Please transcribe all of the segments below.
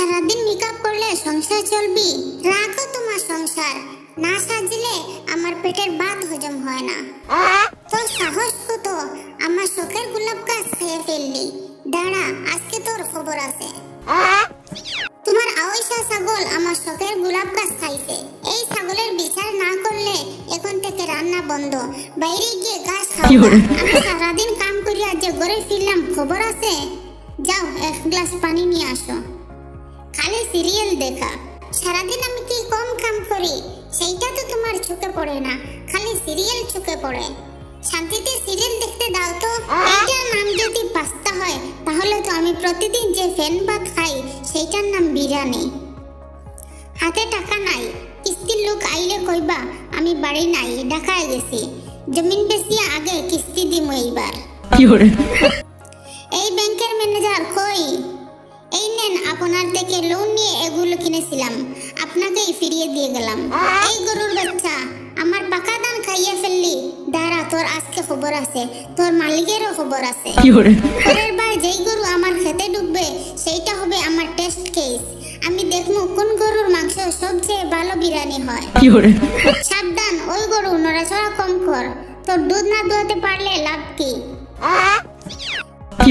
সারাদিন মেকআপ করলে সংসার চলবি? রাখো তোমার সংসার। না সাজলে আমার পেটের ভাত হজম হয় না। তোর সাহস কত? আমার শখের গোলাপ গাছ খেয়ে ফেললি। দাঁড়া আজকে তোর খবর আছে। তোমার আওয়াইশা ছাগল আমার শখের গোলাপ গাছ খাইছে। এই ছাগলের বিচার না করলে এখন থেকে রান্না বন্ধ। বাইরে গিয়ে গাছ খাও আমি সারাদিন কাম করিয়া যে ঘরে ফিরলাম খবর আছে? যাও এক গ্লাস পানি নিয়ে আসো। খালি সিরিয়াল দেখা। সারাদিন আমি কি কম কাম করি? সেইটা তো তোমার চোখে পড়ে না। খালি সিরিয়াল চোখে পড়ে। শান্তিতে সিরিয়াল দেখতে দাও তো। এইটার নাম যদি পাস্তা হয় তাহলে তো আমি প্রতিদিন যে ফ্যান ভাত খাই সেইটার নাম বিরিয়ানি। হাতে টাকা নাই। কিস্তির লোক আইলে কইবা আমি বাড়ি নাই ঢাকায় গেছি। জমিন বেশি আগে কিস্তি দিম এইবার। এই ব্যাংকের ম্যানেজার কই? এই নেন আপনার থেকে লোন নিয়ে এগুলো কিনেছিলাম। আপনাকেই ফিরিয়ে দিয়ে গেলাম। এই গরুর বাচ্চা আমার পাকা দান খাইয়ে ফেললি। দাঁড়া তোর আজকে খবর আছে। তোর মালিকেরও খবর আছে। পরের বার যেই গরু আমার খেতে ডুববে সেইটা হবে আমার টেস্ট কেস আমি দেখব কোন গরুর মাংস সবচেয়ে ভালো বিরিয়ানি হয়। সাবধান ওই গরু নড়াচড়া কম কর। তোর দুধ না দোয়াতে পারলে লাভ কি? কি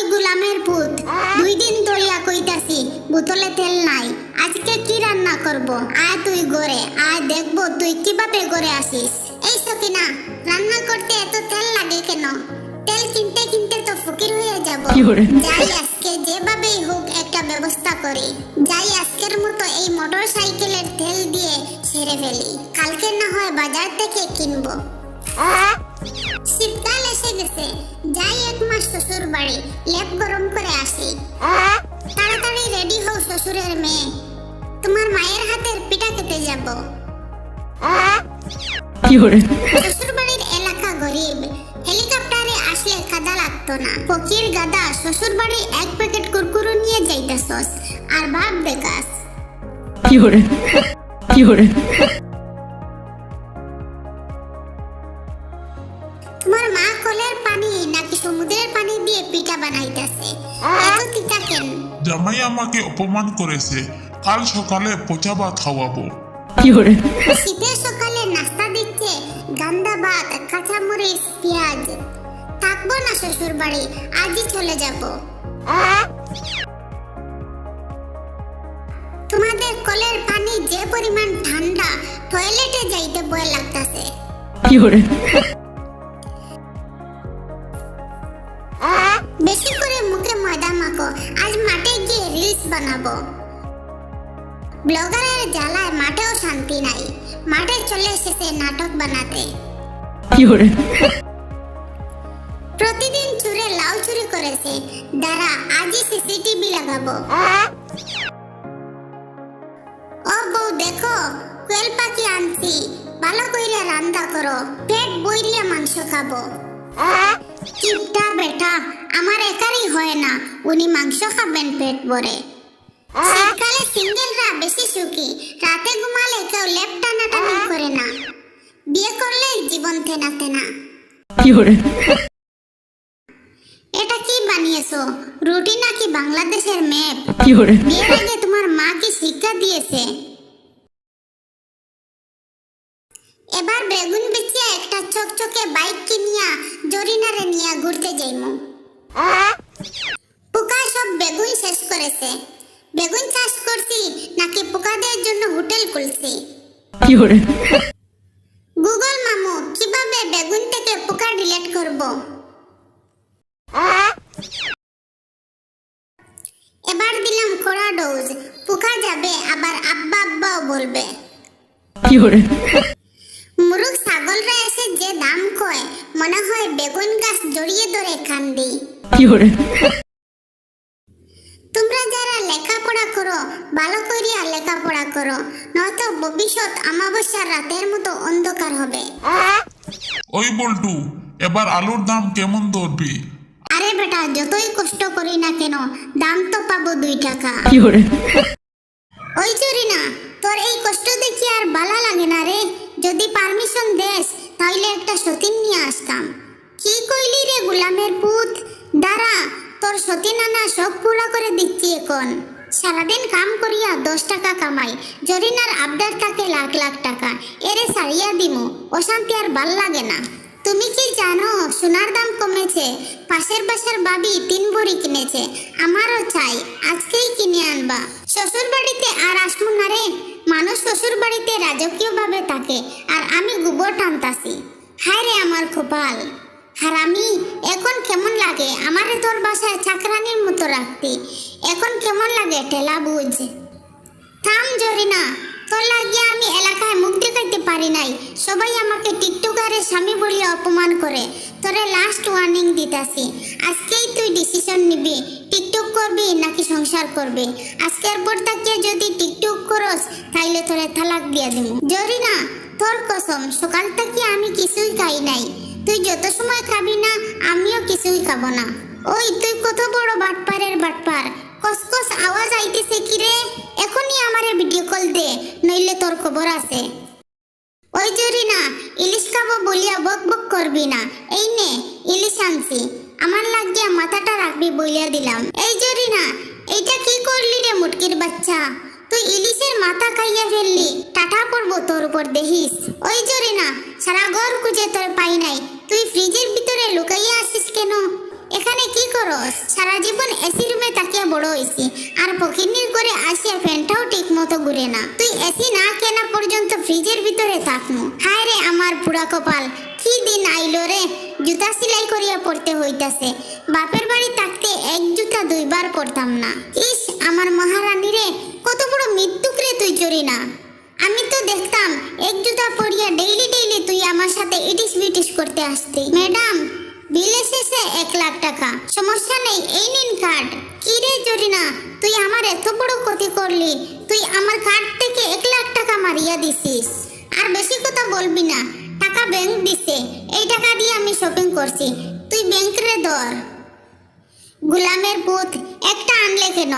ওই গুলামের পুত। দুই দিন ধরিয়া কইতাছি বোতলে তেল নাই আজকে কি রান্না করব? আয় তুই গড়ে আয় দেখব তুই কীভাবে গড়ে আসিস। এই সকিনা রান্না করতে এত তেল লাগে কেন? তেল কিনতে কিনতে তো ফকির হয়ে যাব। যাই আজকে যেভাবেই হোক একটা ব্যবস্থা করি। যাই আজকের মতো এই মোটর সাইকেলের তেল দিয়ে সেরে ফেলি। কালকে না হয় বাজার থেকে কিনবো। শীতকাল এসে গেছে। যাই এক মাস শ্বশুর বাড়ি লেপ গরম করে আসি। তাড়াতাড়ি রেডি হও শ্বশুরের মেয়ে। তোমার মায়ের হাতের পিঠা খেতে যাব। শ্বশুর বাড়ির এলাকা গরিব। হেলিকপ্টারে আসলে কাদা লাগতো না। ফকির গাদা শ্বশুর বাড়ি এক প্যাকেট কুরকুরু নিয়ে যাইতাছস। আর ভাব দেখাস। কি হরে কি হরে সমুদ্রের পানি দিয়ে পিঠা বানাইতাছে। এত তিতা কেন? জামাই আমাকে অপমান করেছে। কাল সকালে পচা ভাত খাওয়াবো। শীতের সকালে নাস্তা দিচ্ছে গান্দা ভাত কাঁচামরিচ পেঁয়াজ। থাকব না শ্বশুর বাড়ি আজই চলে যাব। তোমাদের কলের পানি যে পরিমাণ ঠান্ডা টয়লেটে যাইতে ভয় লাগতাছে। বানাবো ব্লগারের জ্বালায় মাঠেও শান্তি নাই। মাঠে চলে এসেছে নাটক বানাতে। প্রতিদিন চুরে লাউ চুরি করেছে। দাঁড়া আজই সিসিটিভি লাগাবো। ও বউ দেখো কোয়েল পাখি আনছি। ভালো কইরা রান্না করো। পেট বইরিয়া মাংস খাব। কিপটা বেটা আমার একারই হয় না। উনি মাংস খাবেন পেট ভরে। সকালে সিঙ্গেলরা বেশি সুখী রাতে ঘুমালে কেউ লেপ টানা করে না। বিয়ে করলে জীবন থেনাতে না এটা কি বানিয়েছো? রুটি নাকি বাংলাদেশের ম্যাপ বিয়ের আগে তোমার মা কি শিক্ষা দিয়েছে? এবার বেগুন বেচে গুগল মামু কীভাবে বেগুন থেকে পোকা ডিলিট করব? এবার দিলাম কড়া ডোজ। পোকা যাবে আবার আব্বা আব্বাও বলবে，মুরুখ ছাগলরা এসে যে দাম কয় মনে হয় বেগুন গাছ জড়িয়ে ধরে কান্দি করো ভালো করিয়া লেখাপড়া করো নয়তো ভবিষ্যৎ আমাবস্যার রাতের মতো অন্ধকার হবে। ওই বল্টু এবার আলুর দাম কেমন ধরবি? আরে বেটা যতই কষ্ট করি না কেন দাম তো পাবো দুই টাকা। ওই চুরি না তোর এই কষ্ট দেখি আর বালা লাগে না রে। যদি পারমিশন দেস তাহলে একটা সতীন নিয়ে আসতাম। কি কইলি রে গুলামের পুত? দাঁড়া তোর সতীন আনা সব পুরা করে দিচ্ছি এখন। সারাদিন কাম করিয়া দশ টাকা কামাই। জরিনার আবদার থাকে লাখ লাখ টাকা। এরে সারিয়া দিমু, অশান্তি আর ভালো লাগে না। তুমি কি জানো, সোনার দাম কমেছে, পাশের বাসার বাবি তিন ভরি কিনেছে, আমারও চাই, আজকেই কিনে আনবা। শ্বশুর বাড়িতে আর আসমু না রে। মানুষ শ্বশুর বাড়িতে রাজকীয় ভাবে থাকে, আর আমি গোবর টানতাছি। হায় রে আমার কপাল। হারামি এখন কেমন লাগে? আমারে তোর বাসায় চাকরানির মতো রাখতে। এখন কেমন লাগে টেলা বুঝ? থাম জরিনা, তোর লাগিয়ে আমি এলাকায় মুখ দেখাইতে পারি নাই। সবাই আমাকে টিকটকারের স্বামী বলিয়া অপমান করে। তোরে লাস্ট ওয়ার্নিং দিতাছি। আজকেই তুই ডিসিশন নিবি। টিকটক করবি নাকি সংসার করবি? আজকের পর তাকিয়ে যদি টিকটক করস, তাইলে তোরে তালাক দিয়া দিব জরিনা, তোর কসম, সকাল থেকে আমি কিছুই খাই নাই। তুই যত সময় খাবি না, আমিও কিছুই খাব না। ওই তুই কত বড় বাটপারের বাটপার। কসকস আওয়াজ আইতেছে কি রে? এখনই আমারে ভিডিও কল দে, নইলে তোর খবর আছে। ওই জরি না ইলিশ খাব বলিয়া বক বক করবি না। এই নে, ইলিশ আনছি। আমার লাগিয়া মাথাটা রাখবি বলিয়া দিলাম। এই জরি না এইটা কি করলি রে মুটকির বাচ্চা? তুই ইলিশের মাথা খাইয়া ফেললি। টাটা পড়ব তোর উপর দেখিস। ওই জরি না করস সারা জীবন এসি রুমে তাকিয়া বড় হইছি। আর পকিনির করে আসিয়া ফ্যানটাও ঠিক মতো ঘুরে না। তুই এসি না কেনা পর্যন্ত ফ্রিজের ভিতরে থাকমু। হায় রে আমার পুরা কপাল। কি দিন আইলো রে? জুতা সেলাই করিয়া পড়তে হইতাছে। বাপের বাড়ি থাকতে এক জুতা দুইবার পড়তাম না। ইস, আমার মহারানী রে, কত বড় মৃত্যুক রে তুই চুরি না। আমি তো দেখতাম, এক জুতা পরিয়া ডেইলি ডেইলি তুই আমার সাথে ইটিস বিটিস করতে আসতি। ম্যাডাম বিল এসেছে এক লাখ টাকা সমস্যা নেই, এই নিন কার্ড কি রে জরিনা, তুই আমার এত বড় ক্ষতি করলি। তুই আমার কার্ড থেকে এক লাখ টাকা মারিয়া দিছিস। আর বেশি কথা বলবি না, টাকা ব্যাংক দিছে। এই টাকা দিয়ে আমি শপিং করছি। তুই ব্যাংক রে ধর। গুলামের পুত, একটা আনলে কেন?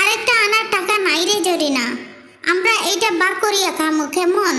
আরেকটা আনার টাকা নাই রে জরিনা। আমরা এইটা বার করিয়া খামো কেমন?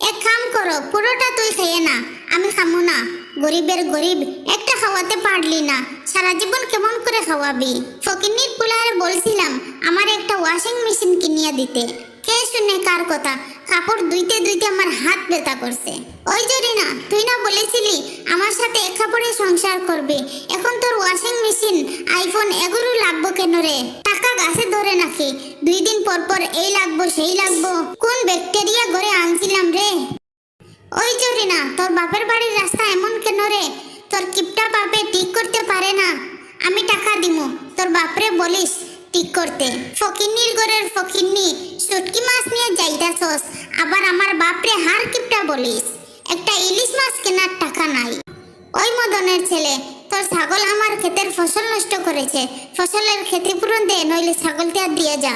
এক কাম করো, পুরোটা তুই খেয়ে না, আমি খামো না। গরিবের গরিব একটা খাওয়াতে পারলি না। সারা জীবন কেমন করে খাওয়াবি? ফকিনির পুলারে বলছিলাম, আমার একটা ওয়াশিং মেশিন কিনিয়া দিতে। কে শুনে কার কথা? কাপড় ধুইতে ধুইতে আমার হাত ব্যথা করছে। ওই জরি না তুই না বলেছিলি আমার সাথে এক কাপড়ে সংসার করবে। এখন তোর ওয়াশিং মেশিন আইফোন এগুলো লাগবো কেন রে? টাকা গাছে ধরে নাকি? দুই দিন পর পর এই লাগবো, সেই লাগবো। কোন ব্যাকটেরিয়া ঘরে আনছিলাম রে? ওই জরি না তোর বাপের বাড়ির রাস্তা এমন কেন রে? তোর কিপটা বাপে ঠিক করতে পারে না। আমি টাকা দিমু, তোর বাপরে বলিস ঠিক করতে। ফকিন্নির ঘরের ফকিন্নি, শুটকি মাছ নিয়ে যাইতাছস, আবার আমার বাপরে হার কিপটা বলিস। একটা ইলিশ মাছ কেনার টাকা নাই। ওই মদনের ছেলে, তোর ছাগল আমার ক্ষেতের ফসল নষ্ট করেছে। ফসলের ক্ষতিপূরণ দে, নইলে ছাগলকে আর দিয়ে যা।